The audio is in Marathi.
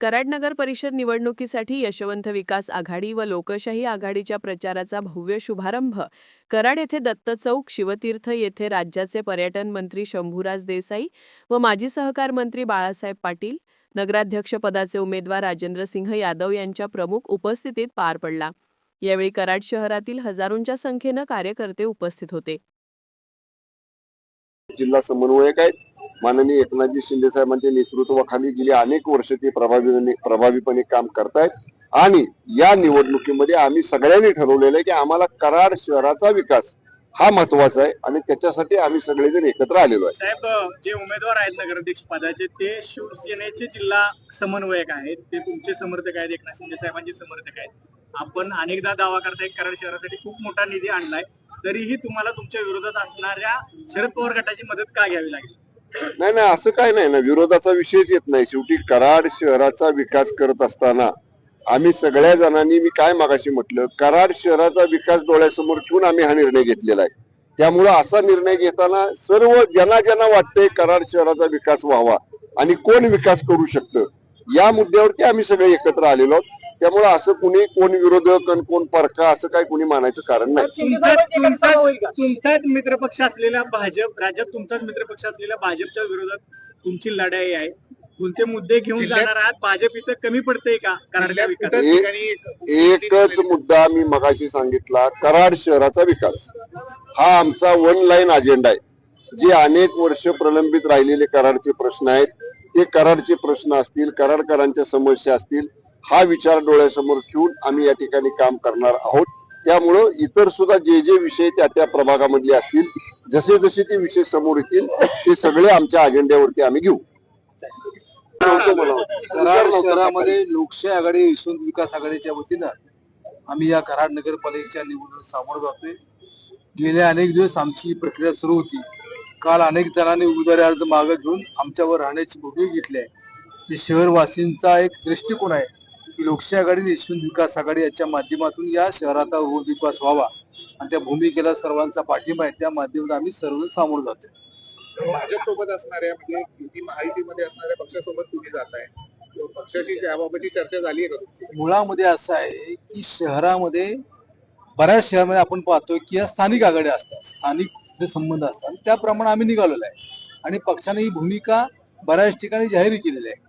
कराड नगर परिषद निवडणुकीसाठी यशवंत विकास आघाडी व लोकशाही आघाडीच्या प्रचाराचा भव्य शुभारंभ. कराड येथे दत्त चौक शिवतीर्थ येथे राज्याचे पर्यटन मंत्री शंभूराज देसाई व माजी सहकार मंत्री बाळासाहेब पाटील. नगराध्यक्षपदाचे उमेदवार राजेंद्र सिंह यादव यांच्या प्रमुख उपस्थितीत पार पडला. यावेळी कराड शहरातील हजारोंच्या संख्येनं कार्यकर्ते उपस्थित होते. जिल्हा समन्वयक आहेत. माननीय एकनाथजी शिंदे साहेबांच्या नेतृत्वाखाली गेली अनेक वर्ष ते प्रभावीपणे प्रभावीपणे काम करतायत. आणि या निवडणुकीमध्ये आम्ही सगळ्यांनी ठरवलेलं आहे की आम्हाला कराड शहराचा विकास हा महत्त्वाचा आहे आणि त्याच्यासाठी आम्ही सगळेजण एकत्र आलेलो आहे. साहेब जे उमेदवार आहेत नगराध्यक्ष पदाचे ते शिवसेनेचे जिल्हा समन्वयक आहेत. ते तुमचे समर्थक आहेत एकनाथ शिंदे साहेबांचे समर्थक आहेत. आपण अनेकदा दावा करताय कराड शहरासाठी खूप मोठा निधी आणलाय. तरीही तुम्हाला तुमच्या विरोधात असणाऱ्या शरद पवार गटाची मदत का घ्यावी लागेल? नाही नाही असं काय नाही ना. विरोधाचा विषयच येत नाही. शेवटी कराड शहराचा विकास करत असताना आम्ही सगळ्या जणांनी मी काय मागाशी म्हटलं कराड शहराचा विकास डोळ्यासमोर ठेवून आम्ही हा निर्णय घेतलेला आहे. त्यामुळं असा निर्णय घेताना सर्व ज्यांना ज्यांना वाटतंय कराड शहराचा विकास व्हावा आणि कोण विकास करू शकतं या मुद्द्यावरती आम्ही सगळे एकत्र आलेलो आहोत. त्यामुळे असं कुणी कोण विरोधक आणि कोण परका असं काय कुणी मानायचं कारण नाही. तुमचा तुमचा तुमचाच मित्रपक्ष असलेला भाजप राज्यात तुमचाच मित्रपक्ष असलेल्या भाजपच्या विरोधात तुमची लढाई आहे. कोणते मुद्दे घेऊन जाणार आहात? भाजप इथं कमी पडतंय का? ए- एकच मुद्दा मी मगाशी सांगितला कराड शहराचा विकास. हा आमचा वन लाईन अजेंडा आहे. जे अनेक वर्ष प्रलंबित राहिलेले कराडचे प्रश्न आहेत ते कराडचे प्रश्न असतील कराडकरांच्या समस्या असतील हा विचार डोळ्यासमोर ठेवून आम्ही या ठिकाणी काम करणार आहोत. त्यामुळं इतर सुद्धा जे जे विषय त्या त्या प्रभागामधले असतील जसे जसे ते विषय समोर येतील ते सगळे आमच्या अजेंड्यावरती आम्ही घेऊ. कराड शहरामध्ये लोकशाही आघाडी यशवंत विकास आघाडीच्या वतीनं आम्ही या कराड नगरपालिकेच्या निवडणूक सामोरं जातोय. गेले अनेक दिवस आमची प्रक्रिया सुरू होती. काल अनेक जणांनी उमेदवारी अर्ज मागे घेऊन आमच्यावर राहण्याची भूमिका घेतली आहे. शहरवासींचा एक दृष्टिकोन आहे. की लोकशाही आघाडी आणि विकास आघाडी याच्या माध्यमातून या शहराचा रोड विकास व्हावा. आणि त्या भूमिकेला सर्वांचा पाठिंबा आहे त्या माध्यमातून आम्ही सर्वजण सामोरं जातोय. भाजप सोबत असणाऱ्या म्हणजे युती महायुतीमध्ये असणाऱ्या पक्षासोबत तुम्ही जाताय. किंवा पक्षाची त्याबाबतची चर्चा झाली आहे? मुळामध्ये असं आहे की शहरामध्ये बऱ्याच शहरामध्ये आपण पाहतोय की या स्थानिक आघाड्या असतात स्थानिक जे संबंध असतात त्याप्रमाणे आम्ही निघालेलो आहे. आणि पक्षाने ही भूमिका बऱ्याच ठिकाणी जाहीर केलेली आहे.